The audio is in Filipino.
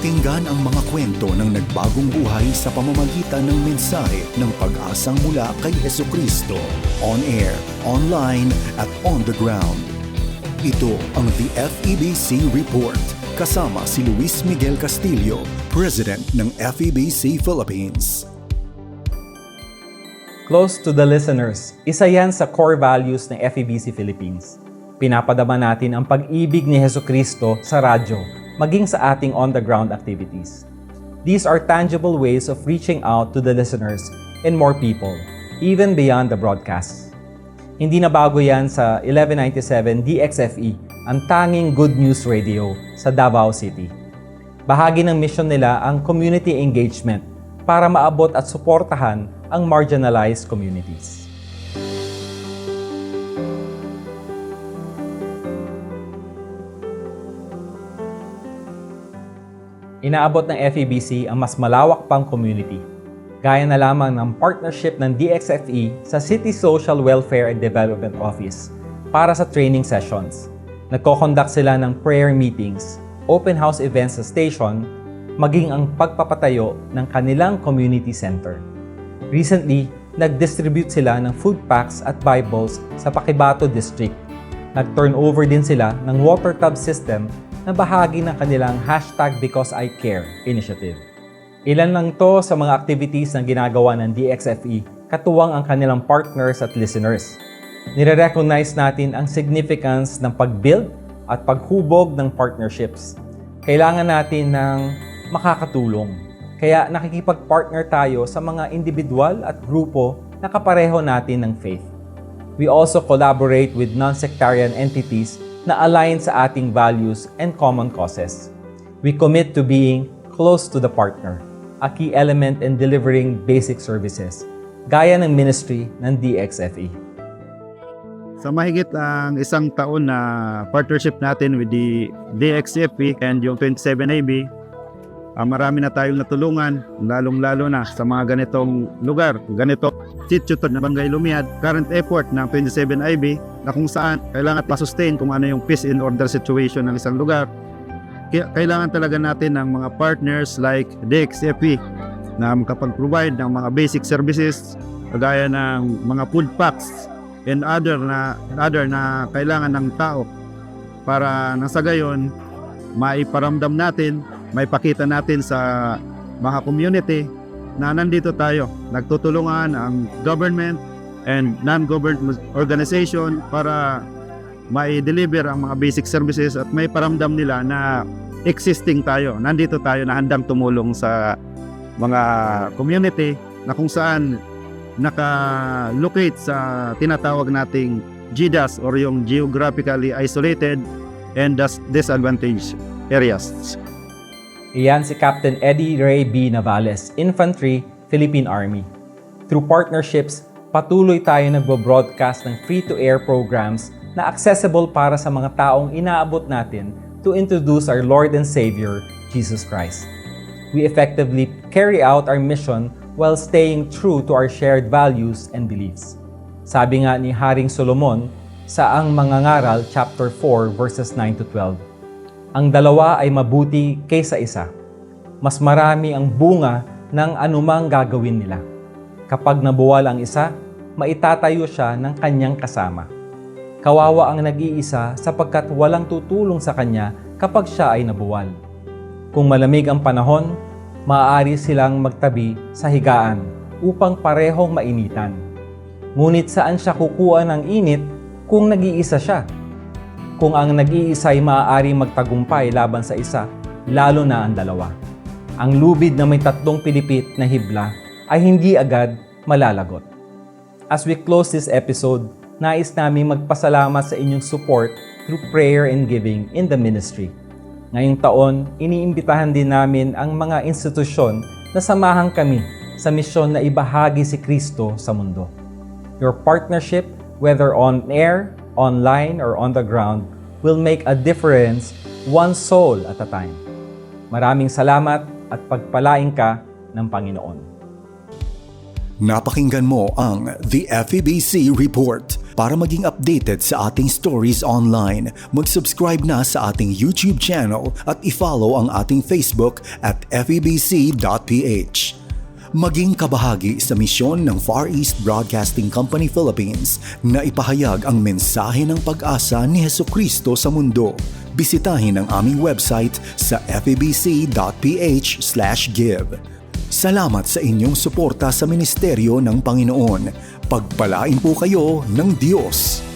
Pakinggan ang mga kwento ng nagbagong buhay sa pamamagitan ng mensahe ng pag-asang mula kay Heso Kristo. On air, online, at on the ground. Ito ang The FEBC Report. Kasama si Luis Miguel Castillo, President ng FEBC Philippines. Close to the listeners, isa yan sa core values ng FEBC Philippines. Pinapadama natin ang pag-ibig ni Heso Kristo sa radyo, maging sa ating on-the-ground activities. These are tangible ways of reaching out to the listeners and more people, even beyond the broadcasts. Hindi na bago yan sa 1197 DXFE, ang tanging good news radio sa Davao City. Bahagi ng mission nila ang community engagement para maabot at suportahan ang marginalized communities. Inaabot ng FEBC ang mas malawak pang community, gaya na lamang ng partnership ng DXFE sa City Social Welfare and Development Office para sa training sessions. Nagko-conduct sila ng prayer meetings, open house events sa station, maging ang pagpapatayo ng kanilang community center. Recently, nag-distribute sila ng food packs at Bibles sa Pakibato District. Nag-turnover din sila ng water tub system na bahagi ng kanilang hashtag Because I Care initiative. Ilan lang to sa mga activities na ginagawa ng DXFE, katuwang ang kanilang partners at listeners. Nire-recognize natin ang significance ng pag-build at paghubog ng partnerships. Kailangan natin ng makakatulong. Kaya nakikipag-partner tayo sa mga individual at grupo na kapareho natin ng faith. We also collaborate with non-sectarian entities na align sa ating values and common causes. We commit to being close to the partner, a key element in delivering basic services, gaya ng ministry ng DXFE. Sa mahigit ang isang taon na partnership natin with the DXFP and yung 27AB, ah, marami na tayong natulungan, lalong-lalo na sa mga ganitong lugar, ganito sityo na Bangay Lumiad, current effort ng 27IB na kung saan kailangan pa-sustain kung ano yung peace and order situation ng isang lugar. Kaya kailangan talaga natin ng mga partners like DXFP na makapag-provide ng mga basic services kagaya ng mga food packs and other na other na kailangan ng tao para nang sa gayon maiparamdam natin, maipakita natin sa mga community na nandito tayo. Nagtutulungan ang government and non-government organization para mai-deliver ang mga basic services at may paramdam nila na existing tayo. Nandito tayo na handang tumulong sa mga community na kung saan naka-locate sa tinatawag nating GDAS or yung geographically isolated and dis- disadvantaged areas. Iyan si Captain Eddie Ray B. Navales, Infantry, Philippine Army. Through partnerships, patuloy tayo nagbo-broadcast ng free-to-air programs na accessible para sa mga taong inaabot natin to introduce our Lord and Savior, Jesus Christ. We effectively carry out our mission while staying true to our shared values and beliefs. Sabi nga ni Haring Solomon sa Ang Mangangaral chapter 4 verses 9 to 12. Ang dalawa ay mabuti kaysa isa. Mas marami ang bunga ng anumang gagawin nila. Kapag nabuwal ang isa, maitatayo siya ng kanyang kasama. Kawawa ang nag-iisa sapagkat walang tutulong sa kanya kapag siya ay nabuwal. Kung malamig ang panahon, maaari silang magtabi sa higaan upang parehong mainitan. Ngunit saan siya kukuha ng init kung nag-iisa siya? Kung ang nag-iisa ay maaari magtagumpay laban sa isa, lalo na ang dalawa. Ang lubid na may tatlong pilipit na hibla ay hindi agad malalagot. As we close this episode, nais namin magpasalamat sa inyong support through prayer and giving in the ministry. Ngayong taon, iniimbitahan din namin ang mga institusyon na samahan kami sa misyon na ibahagi si Kristo sa mundo. Your partnership, whether on air, online, or on the ground, will make a difference one soul at a time. Maraming salamat at pagpalain ka ng Panginoon. Napakinggan mo ang The FEBC Report. Para maging updated sa ating stories online, mag-subscribe na sa ating YouTube channel at i-follow ang ating Facebook at febc.ph. Maging kabahagi sa misyon ng Far East Broadcasting Company Philippines na ipahayag ang mensahe ng pag-asa ni Heso Kristo sa mundo. Bisitahin ang aming website sa febc.ph give. Salamat sa inyong suporta sa ministeryo ng Panginoon. Pagpalain po kayo ng Diyos.